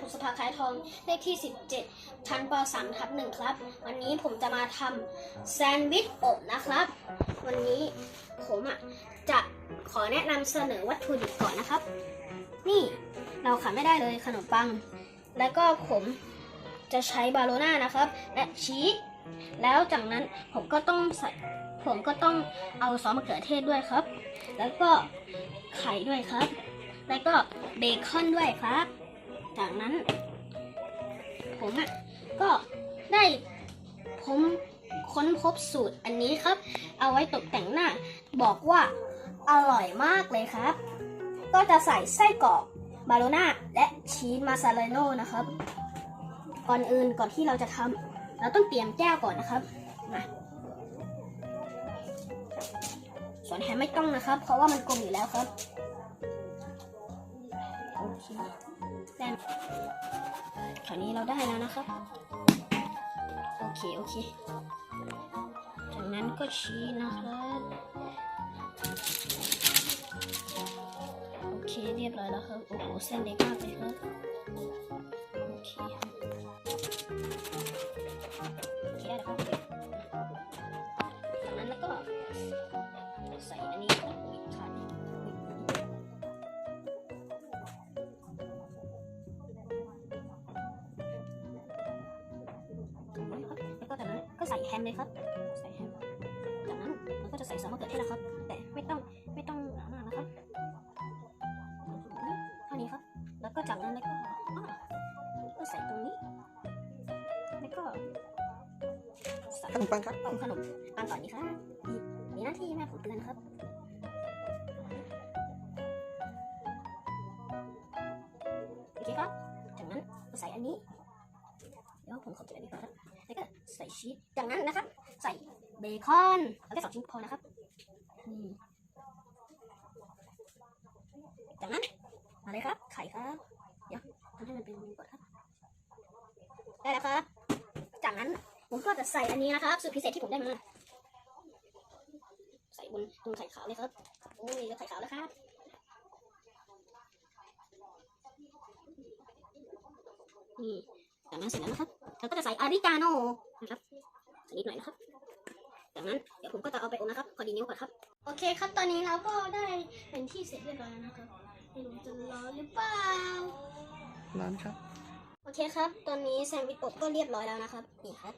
ผุสภาคล้ายทองเลขที่ 17 ชั้นป .3 ทับ1ครับ วันนี้ผมจะมาทำแซนด์วิชอบนะครับ วันนี้ผมอะจะขอแนะนำเสนอวัตถุดิบก่อนนะครับ นี่เราขาดไม่ได้เลยขนมปัง แล้วก็ผมจะใช้บาโลน่านะครับ และชีสแล้วจากนั้นผมก็ต้องใส่ผมก็ต้องเอาซอสมะเขือเทศด้วยครับ แล้วก็ไข่ด้วยครับ แล้วก็เบคอนด้วยครับ จากนั้น ผมอะก็ได้ผมค้นพบสูตรอันนี้ครับ เอาไว้ตกแต่งหน้า บอกว่าอร่อยมากเลยครับ ก็จะใส่ไส้กรอกบาโลน่าและชีสมาซาเรโน่นะครับ ก่อนอื่นก่อนที่เราจะทำเราต้องเตรียมแก้วก่อนนะครับมาส่วนแฮมไม่ต้องนะครับ เพราะว่ามันกลมอยู่แล้วครับ เคแต้คราวนี้เราได้แล้วนะครับ โอเค โอเค จากนั้นก็ชี้นะครับ โอเค เรียบร้อยแล้วครับ โอ้โห เส้นเล็กมากเลยครับ โอเคโอเคแล้วครับ ก็จากนั้นก็ใส่แฮมเลยครับ ใส่แฮม จากนั้นเราก็จะใส่ซอสมะเขือเทศนะครับ แต่ไม่ต้องไม่ต้องหนามากนะครับ เท่านี้ครับ แล้วก็จากนั้นแล้วก็อ้อก็ใส่ตรงนี้ แล้วก็ใส่ขนมปังครับเอาขนมปังก่อนนี่ครับนี่นี่หน้าที่แม่ผมเตือนครับโอเคครับ จากนั้นก็ใส่อันนี้ เดี๋ยวผมขอเก็บอันนี้ ชีสจากนั้นนะครับ ใส่เบคอนแล้วก็สองชิ้นพอนะครับนี่จากนั้นมาเลยครับ ไข่ครับเดี๋ยวทำให้มันเป็นวงกดครับได้แล้วครับ จากนั้นผมก็จะใส่อันนี้นะครับสูตรพิเศษที่ผมได้มาใส่บนตรงไข่ขาวเลยครับโอ้ยแล้วไข่ขาวแล้วครับนี่จากนั้นเสร็จแล้วนะครับเราก็จะใส่อาริกาโน นะครับใส่นิดหน่อยนะครับ จากนั้นเดี๋ยวผมก็จะเอาไปอบนะครับ พอดีนิ้วก่อนครับ โอเคครับตอนนี้เราก็ได้เป็นที่เสร็จเรียบร้อยแล้วนะครับไม่รู้จะร้อนหรือเปล่า ร้านครับ โอเคครับ ตอนนี้แซนด์วิชอบก็เรียบร้อยแล้วนะครับ นี่ครับ